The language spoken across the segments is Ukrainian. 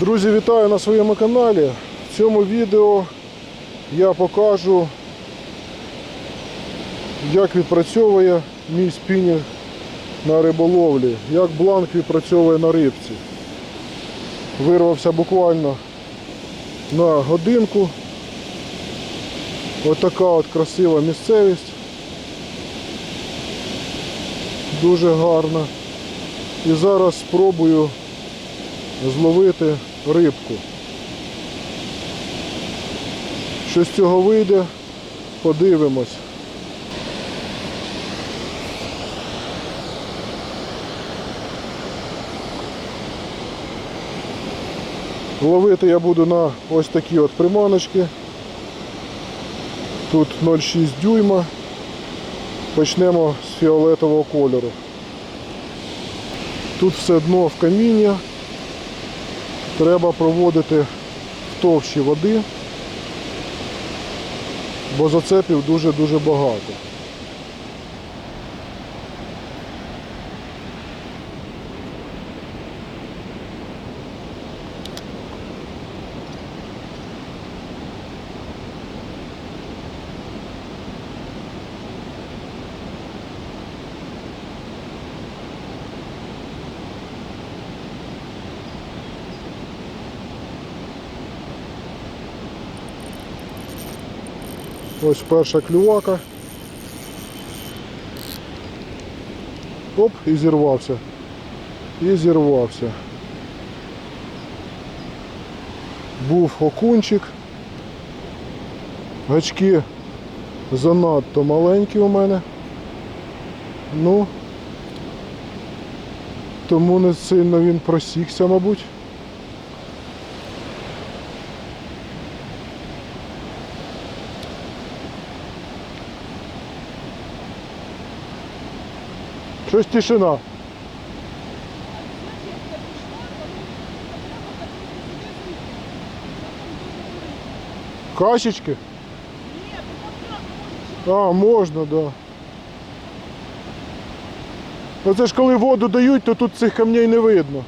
Друзі, вітаю на своєму каналі. В цьому відео я покажу, як відпрацьовує мій спінінг на риболовлі, як бланк відпрацьовує на рибці. Вирвався буквально на годинку. Отака от красива місцевість. Дуже гарна. І зараз спробую зловити рибку. Що з цього вийде, подивимось. Ловити я буду на ось такі от приманочки. Тут 0,6 дюйма. Почнемо з фіолетового кольору. Тут все дно в каміння. Треба проводити в товщі води, бо зацепів дуже-дуже багато. Ось перша клювака. Оп, і зірвався. І зірвався. Був окунчик. Гачки занадто маленькі у мене. Ну, тому не сильно він просікся, мабуть. Щось тишина. Кашечки? А, можна, да. Ну це ж коли воду дають, то тут цих камней не видно.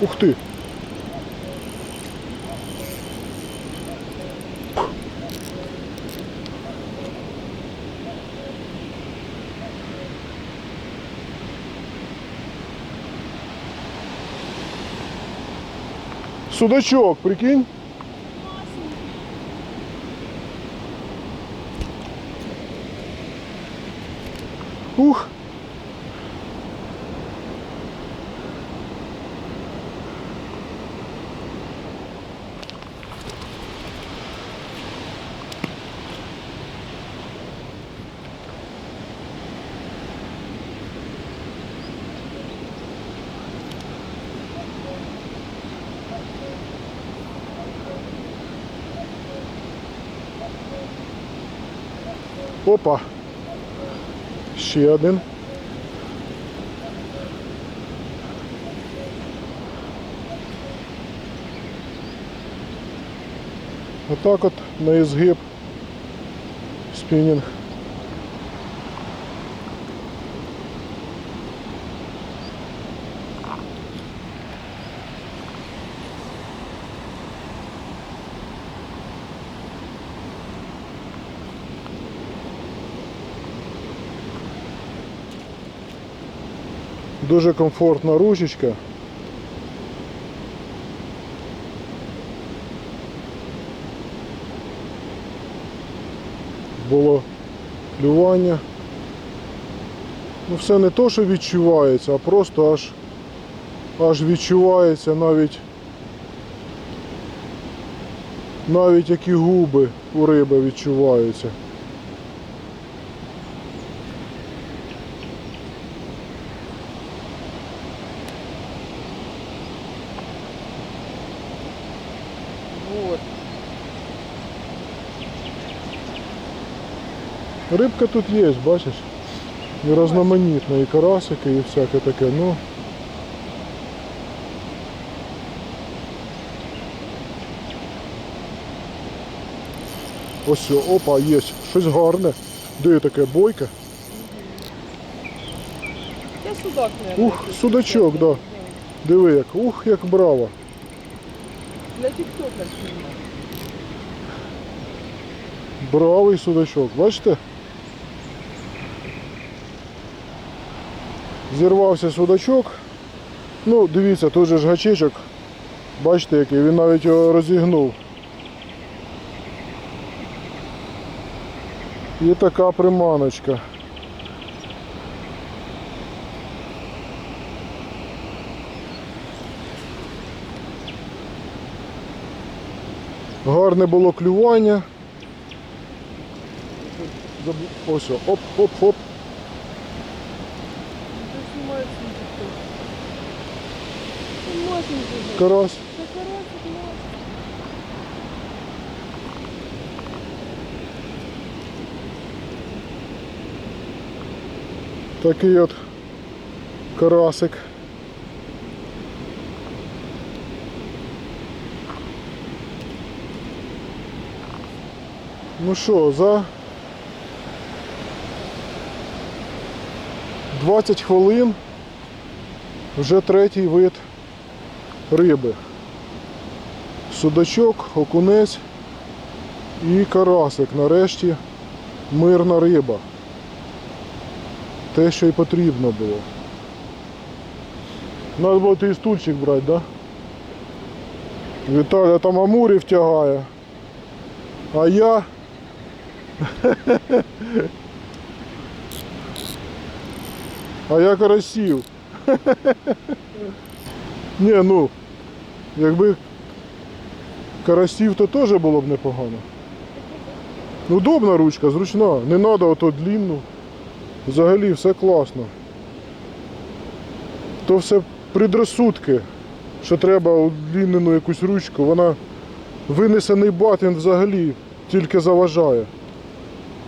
Ух ти. Судачок, прикинь. Ух. Опа. Ще один. Отак от на ізгиб спінінг. Дуже комфортна ручечка. Було клювання. Ну все не то, що відчувається, а просто аж аж відчувається навіть навіть які губи у риби відчуваються. Рибка тут є, бачиш? І різноманітна, і карасики, і всяке таке. Ну, Ось, опа, є. Щось гарне. Де таке бойке? Я судак, наверное. Ух, судачок, да. Диви як. Ух, як браво. Для тіктока. Бравий судачок, бачите? Зірвався судачок. Ну, дивіться, тут же ж гачечок. Бачите, який він навіть його розігнув. І така приманочка. Гарне було клювання. Ось, о, оп, оп, оп. Це знімають свій тікток. Масенький. Такий от карасик. Ну що, за 20 хвилин вже третій вид риби. Судачок, окунець і карасик. Нарешті мирна риба. Те, що й потрібно було. Надо було ти стульчик брати, так? да? Віталя там амурів тягає. А я. А я карасів. Ні, ну, якби карасів, то теж було б непогано. Удобна ручка, зручна. Не треба ото длінну. Взагалі все класно. То все предрассудки, що треба удлінену якусь ручку, вона винесений батин взагалі тільки заважає.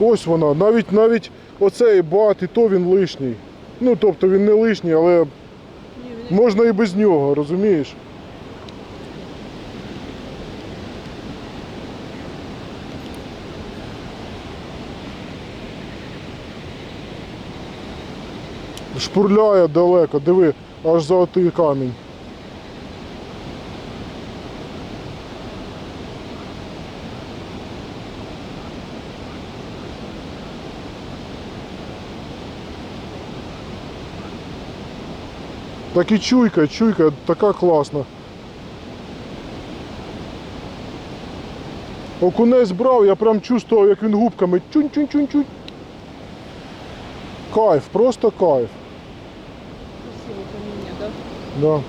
Ось вона, навіть навіть оцей бат, і то він лишній. Ну тобто він не лишній, але можна і без нього, розумієш? Шпурляє далеко, диви, аж за отий камінь. Так і чуйка, чуйка така класна. Окунець брав, я прям чувствував, як він губками чунь-чунь-чунь-чунь. Кайф, просто кайф. Да?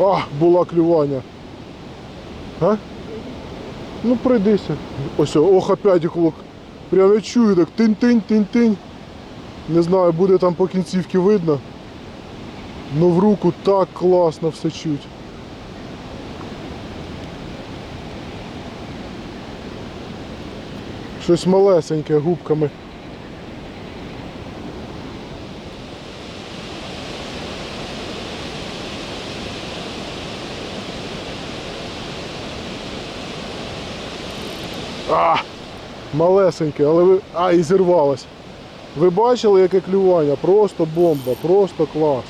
А, була клювання. А? Ну пройдися. Ось, ох, опять клок. Прям я чую так тинь-тинь, тинь-тинь. Не знаю, буде там по кінцівці видно. Ну в руку так класно все чуть. Щось малесеньке губками. А, малесеньке, але ви... А, і зірвалось. Ви бачили, яке клювання? Просто бомба, просто клас.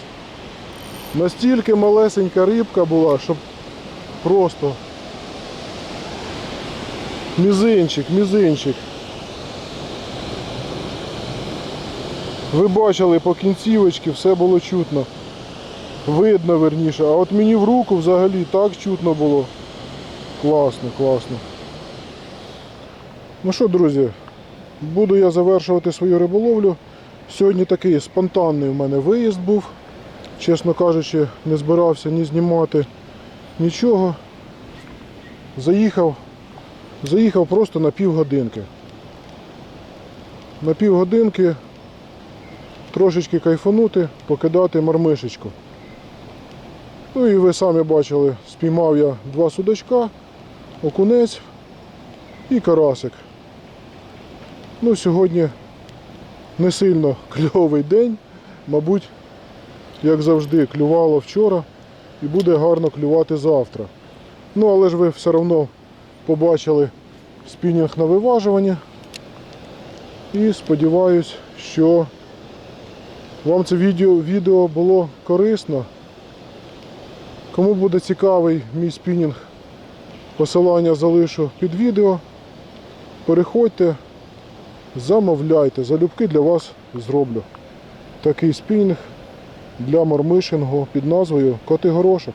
Настільки малесенька рибка була, щоб просто мізинчик, мізинчик. Ви бачили по кінцівочці, все було чутно. Видно верніше. А от мені в руку взагалі так чутно було. Класно, класно. Ну що, друзі, буду я завершувати свою риболовлю. Сьогодні такий спонтанний в мене виїзд був. Чесно кажучи, не збирався ні знімати нічого. Заїхав, заїхав просто на півгодинки. На півгодинки трошечки кайфанути, покидати мармишечку. Ну і ви самі бачили, спіймав я два судачка, окунець і карасик. Ну, сьогодні не сильно кльовий день, мабуть, як завжди, клювало вчора і буде гарно клювати завтра. Ну, але ж ви все одно побачили спінінг на виважуванні. І сподіваюсь, що вам це відео, відео було корисно. Кому буде цікавий мій спінінг, посилання залишу під відео. Переходьте, замовляйте, залюбки для вас зроблю. Такий спінінг для мормишингу під назвою Коти Горошок.